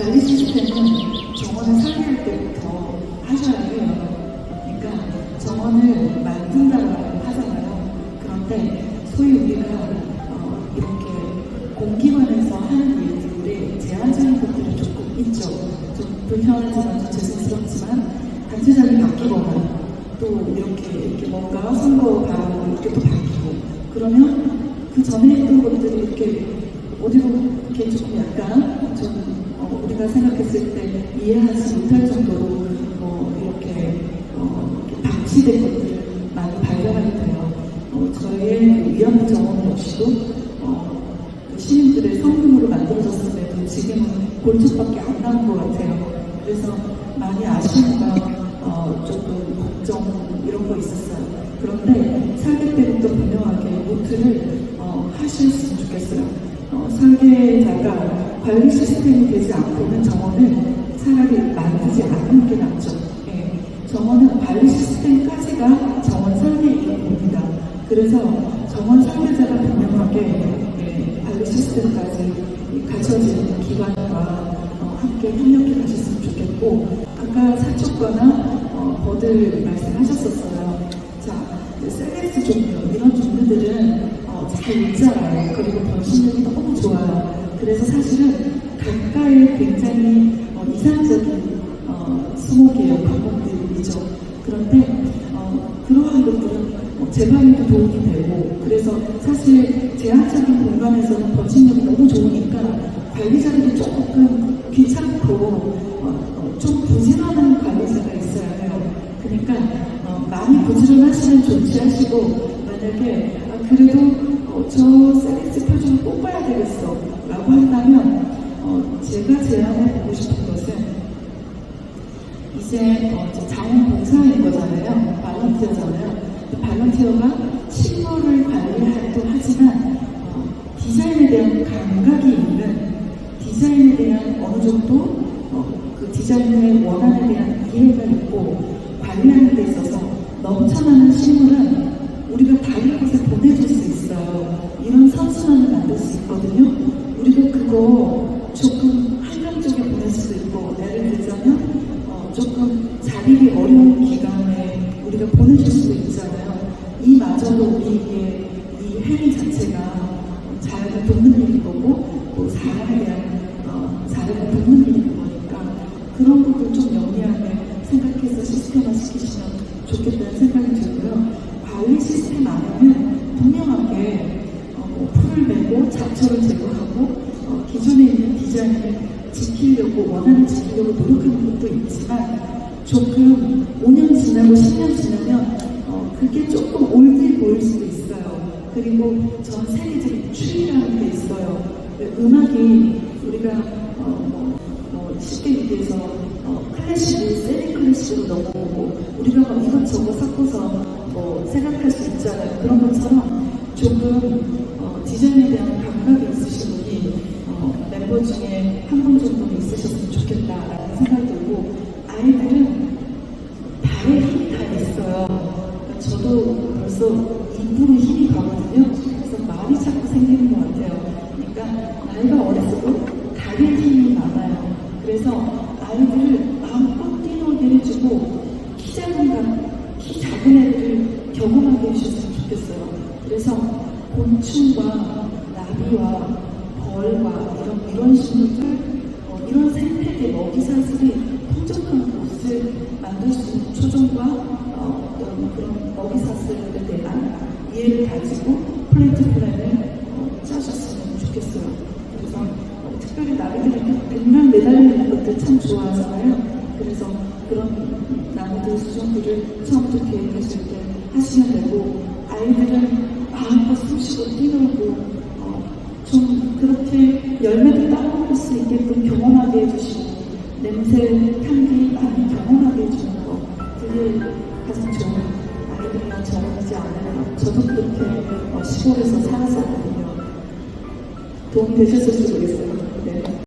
관리 시스템은 정원을 설계할 때부터 하셔야 해요. 그러니까 정원을 만든다고 하잖아요. 그런데 소위 우리가 어, 이렇게 공기관에서 하는 일들이 제한적인 것들이 조금 있죠. 좀 불편하지만 좀 죄송스럽지만 단체장이 바뀌거나 또 이렇게 이렇게 뭔가 선거 바람으로 이렇게 또 바뀌고 그러면 그 전에 했던 것들이 이렇게 어디로 이렇게 조금 약간 좀 어, 우리가 생각했을 때 이해하지 못할 정도로 뭐 이렇게 어, 방치된 것들을 많이 발견하게 돼요. 어, 저희의 그 위안부 정원 역시도 어, 그 시민들의 성금으로 만들어졌음에도 지금은 골초밖에 안 남은 것 같아요. 그래서 많이 아쉬움과 어, 조금 걱정 이런 거 있었어요. 그런데 설계 때부터 분명하게 노트를 어, 하셨으면 좋겠어요. 어, 설계자가 관리 시스템이 되지 않고는 정원을 차라리 만들지 않는 게 낫죠. 예. 정원은 관리 시스템까지가 정원 설계이기 봅니다. 그래서 정원 설계자가 분명하게 예, 관리 시스템까지 갖춰진 기관과 어, 함께 협력해 가셨으면 좋겠고 아까 사촉과나 어, 버들 말씀하셨었어요. 자, 셀렉스 종류 이런 종류들은 어, 잘 읽잖아요. 그리고 변신력이 너무 좋아요. 그래서 사실은 가까이 굉장히 어, 이상적인 어, 수목이에요. 방법들이죠. 그런데 어, 그러한 것들은 어, 재방에도 도움이 되고 그래서 사실 제한적인 공간에서는 번식력이 너무 좋으니까 관리자들이 조금 귀찮고 어, 어, 좀 부지런한 관리자가 있어야 해요. 그러니까 어, 많이 부지런하시면 존치하시고 만약에 아, 그래도 어, 저 셀렉스 표준을 꼭 봐야 되겠어 어, 제가 제안해 보고 싶은 것은 이제 어, 이제 자원봉사인 거잖아요. 발런티어잖아요. 발런티어가 식물을 또 하지만 어, 디자인에 대한 감각이 있는 디자인에 대한 어느 정도 어, 그 디자인의 원안에 대한 이해가 있고 관리하는 데 있어서 넘쳐나는 식물은 우리가 다른 곳에 보내줄 수 있어요. 이런 선순환을 만들 수 있거든요. 우리가 그거 조금 한강 쪽에 보낼 수도 있고 예를 들자면 어, 조금 자립이 어려운 기간에 우리가 보내줄 수도 있잖아요. 이마저도 우리에게 이 행위 자체가 자연을 돕는 일인 거고 또 사람에 대한 어, 자연을 돕는 일인 거니까 그런 것도 좀 영리하게 생각해서 시스템화 시키시면 좋겠다는 생각이 들고요. 관리 시스템 안에는 분명하게 어, 뭐 풀을 메고 잡초를 제거하고 어, 기존에 있는 디자인을 지키려고 원하는 지키려고 노력하는 것도 있지만 조금 5년 지나고 10년 지나면 어, 그게 조금 올드해 보일 수도 있어요. 그리고 전 세계적인 추이라는 게 있어요. 그 음악이 우리가 어, 뭐, 뭐 쉽게 얘기해서 어, 클래식을 세미 클래식으로 넘어오고 우리가 뭐 이것저것 섞어서 뭐 생각할 수 있잖아요. 그런 것처럼 조금 어, 디자인에 대한 감각이 있으신 분이 어, 멤버 중에 한 분 정도는 있으셨으면 좋겠다라는 생각이 들고 아이들은 발에 힘이 다 있어요. 그러니까 저도 벌써 입으로 힘이 가거든요. 그래서 말이 자꾸 생기는 것 같아요. 그러니까 나이가 어렸어도 다리에 힘이 많아요. 그래서 아이들을 마음껏 뛰놀게 해주고 키 작은, 가- 키 작은 애들을 경험하게 해주셨으면 좋겠어요. 그래서 곤충과 나비와 벌과 이런, 이런 식물들, 어, 이런 생태계 먹이 사슬이 풍족한 곳을 만들 수 있는 초점과 어, 어떤 그런 이해를 가지고 플레이트 플랜을 어, 짜셨으면 좋겠어요. 그래서 어, 특별히 나비들이 백만 매달리는 것들 참 좋아하잖아요. 그래서 그런 나무들 수종들을 처음부터 계획하실 때 하시면 되고 아이들은 마음껏 숨쉬고 뛰놀고 어, 좀 그렇게 열매를 따먹을 수 있게끔 경험하게 해주시고 냄새, 향기 많이 경험하게 해주는 거 그게 가장 좋은 저도 그렇게 어, 시골에서 살았었거든요 도움이 되셨을지 모르겠어요 네.